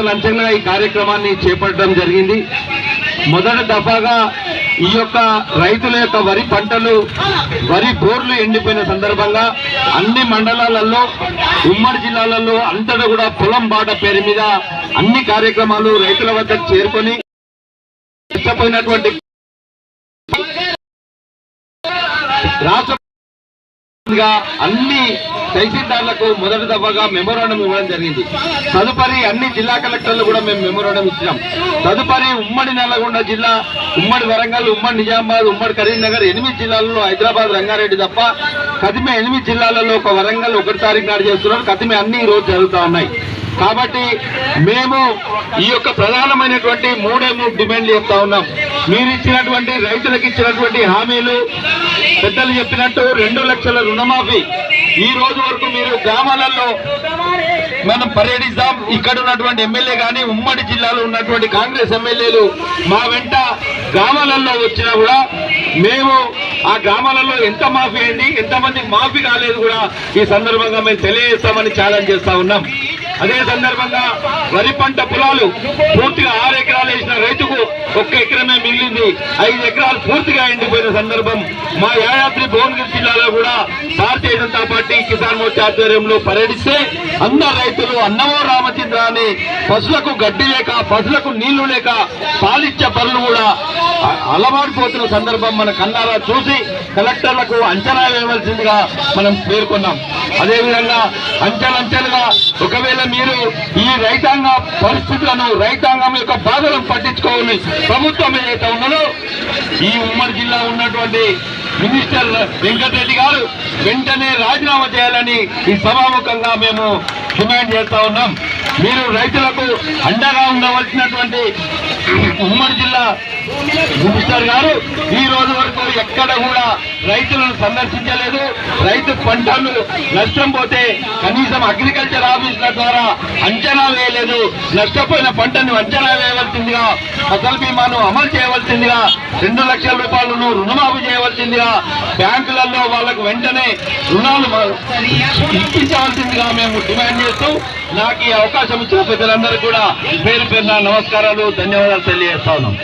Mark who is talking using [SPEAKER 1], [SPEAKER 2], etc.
[SPEAKER 1] లంచంగా ఈ కార్యక్రమాన్ని చేపట్టడం జరిగింది. మొదటి దఫాగా ఈ యొక్క రైతుల యొక్క వరి పంటలు వరి బోర్లు ఎండిపోయిన సందర్భంగా అన్ని మండలాలలో ఉమ్మడి జిల్లాలలో అంతటా కూడా పొలం బాట పేరు మీద అన్ని కార్యక్రమాలు రైతుల వద్దకు చేరుకొని నష్టపోయినటువంటి రాష్ట్ర గా అన్ని తహసీల్దార్లకు మొదటి దఫాగా మెమోరాండం ఇవ్వడం జరిగింది. తదుపరి అన్ని జిల్లా కలెక్టర్లు కూడా మేము మెమోరాండం ఇచ్చినాం. తదుపరి ఉమ్మడి నల్లగొండ జిల్లా ఉమ్మడి వరంగల్ ఉమ్మడి నిజామాబాద్ ఉమ్మడి కరీంనగర్ ఎనిమిది జిల్లాలలో హైదరాబాద్ రంగారెడ్డి తప్ప కదిమే ఎనిమిది జిల్లాలలో ఒక వరంగల్ ఒకటి తారీఖు నాడు చేస్తున్నారు. కతిమే అన్ని రోజు జరుగుతూ ఉన్నాయి. కాబట్టి మేము ఈ యొక్క ప్రధానమైనటువంటి మూడే మూడు డిమాండ్లు చెప్తా ఉన్నాం. మీరు ఇచ్చినటువంటి రైతులకు ఇచ్చినటువంటి హామీలు పెద్దలు చెప్పినట్టు రెండు లక్షల రుణమాఫీ. ఈ రోజు వరకు మీరు గ్రామాలలో మనం పర్యటిస్తాం ఇక్కడ ఉన్నటువంటి ఎమ్మెల్యే కానీ ఉమ్మడి జిల్లాలో ఉన్నటువంటి కాంగ్రెస్ ఎమ్మెల్యేలు మా వెంట గ్రామాలలో వచ్చినా కూడా మేము ఆ గ్రామాలలో ఎంత మాఫీ అయింది ఎంతమంది మాఫీ కాలేదు కూడా ఈ సందర్భంగా మేము తెలియజేస్తామని ఛాలెంజ్ చేస్తా ఉన్నాం. అదే సందర్భంగా వరి పంట పొలాలు పూర్తిగా ఆరు ఎకరాలు వేసిన రైతుకు ఒక్క ఎకరమే మిగిలింది. ఐదు ఎకరాలు పూర్తిగా ఎండిపోయిన సందర్భం మా యాదాద్రి భువనగిరి జిల్లాలో కూడా భారతీయ జనతా పార్టీ కిసాన్ మోర్చా ఆధ్వర్యంలో పర్యటిస్తే అందరు రైతులు అన్నమో రామచంద్ర అని పశువులకు గడ్డి లేక పశువులకు నీళ్ళు లేక పాలిచ్చే పనులు కూడా అలవాడిపోతున్న సందర్భం మన కన్నారా చూసి కలెక్టర్లకు అంచనా వేయవలసిందిగా మనం పేర్కొన్నాం. అదేవిధంగా అంచెలంచెలుగా ఒకవేళ మీరు ఈ రైతాంగ పరిస్థితులను రైతాంగం యొక్క బాధలను పట్టించుకోవాలని ప్రభుత్వం ఏదైతే ఉన్నదో ఈ ఉమ్మడి జిల్లా ఉన్నటువంటి మినిస్టర్ వెంకటరెడ్డి గారు వెంటనే రాజీనామా చేయాలని ఈ సభాముఖంగా మేము డిమాండ్ చేస్తా ఉన్నాం. మీరు రైతులకు అండగా ఉండవలసినటువంటి ఉమ్మడి జిల్లా మినిస్టర్ గారు ఈ రోజు వరకు ఎక్కడ కూడా రైతులను సందర్శించలేదు. రైతు పంటలు నష్టం పోతే కనీసం అగ్రికల్చర్ ఆఫీసుల ద్వారా అంచనా వేయలేదు. నష్టపోయిన పంటను అంచనా వేయవలసిందిగా ఫసల్ బీమాను అమలు చేయవలసిందిగా రెండు లక్షల రూపాయలను రుణమాఫీ చేయవలసిందిగా బ్యాంకులలో వాళ్ళకు వెంటనే రుణాలు ఇప్పించవలసిందిగా మేము డిమాండ్ చేస్తూ నాకు ఈ అవకాశం ఇచ్చిన ప్రజలందరికీ కూడా పేరు పేరున నమస్కారాలు ధన్యవాదాలు తెలియజేస్తా ఉన్నాం.